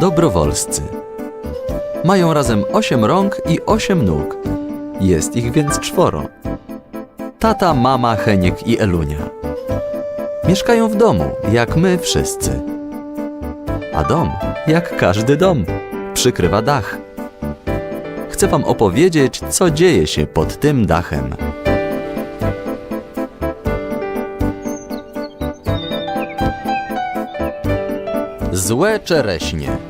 Dobrowolscy. Mają razem osiem rąk i osiem nóg. Jest ich więc czworo. Tata, mama, Heniek i Elunia. Mieszkają w domu, jak my wszyscy. A dom, jak każdy dom, przykrywa dach. Chcę wam opowiedzieć, co dzieje się pod tym dachem. Złe czereśnie.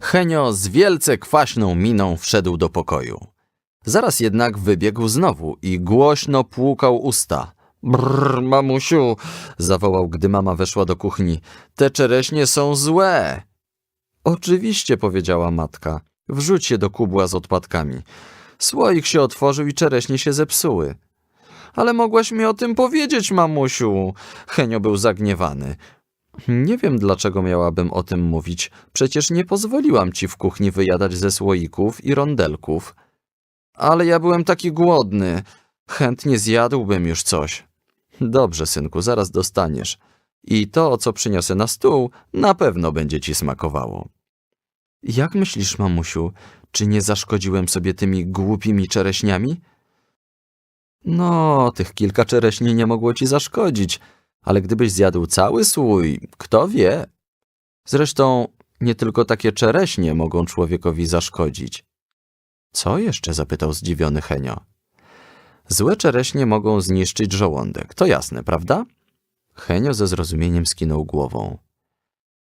Henio z wielce kwaśną miną wszedł do pokoju. Zaraz jednak wybiegł znowu i głośno płukał usta. Brrr, mamusiu, zawołał, gdy mama weszła do kuchni. Te czereśnie są złe. Oczywiście, powiedziała matka. Wrzuć je do kubła z odpadkami. Słoik się otworzył i czereśnie się zepsuły. Ale mogłaś mi o tym powiedzieć, mamusiu. Henio był zagniewany. Nie wiem, dlaczego miałabym o tym mówić. Przecież nie pozwoliłam ci w kuchni wyjadać ze słoików i rondelków. Ale ja byłem taki głodny. Chętnie zjadłbym już coś. Dobrze, synku, zaraz dostaniesz. I to, co przyniosę na stół, na pewno będzie ci smakowało. Jak myślisz, mamusiu, czy nie zaszkodziłem sobie tymi głupimi czereśniami? No, tych kilka czereśni nie mogło ci zaszkodzić, ale gdybyś zjadł cały słój, kto wie? Zresztą nie tylko takie czereśnie mogą człowiekowi zaszkodzić. Co jeszcze? zapytał zdziwiony Henio. Złe czereśnie mogą zniszczyć żołądek, to jasne, prawda? Henio ze zrozumieniem skinął głową.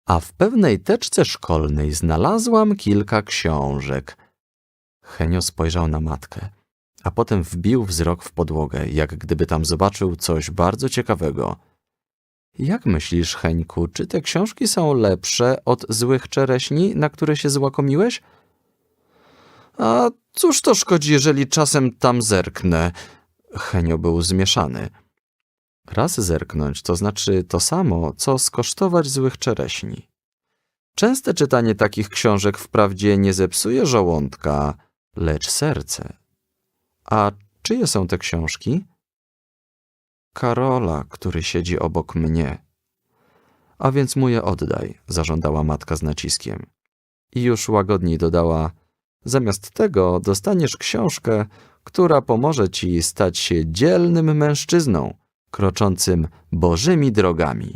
A w pewnej teczce szkolnej znalazłam kilka książek. Henio spojrzał na matkę, a potem wbił wzrok w podłogę, jak gdyby tam zobaczył coś bardzo ciekawego. Jak myślisz, Heńku, czy te książki są lepsze od złych czereśni, na które się złakomiłeś? A cóż to szkodzi, jeżeli czasem tam zerknę? Henio był zmieszany. Raz zerknąć to znaczy to samo, co skosztować złych czereśni. Częste czytanie takich książek wprawdzie nie zepsuje żołądka, lecz serce. A czyje są te książki? Karola, który siedzi obok mnie. A więc mu je oddaj, zażądała matka z naciskiem. I już łagodniej dodała, zamiast tego dostaniesz książkę, która pomoże ci stać się dzielnym mężczyzną, kroczącym bożymi drogami.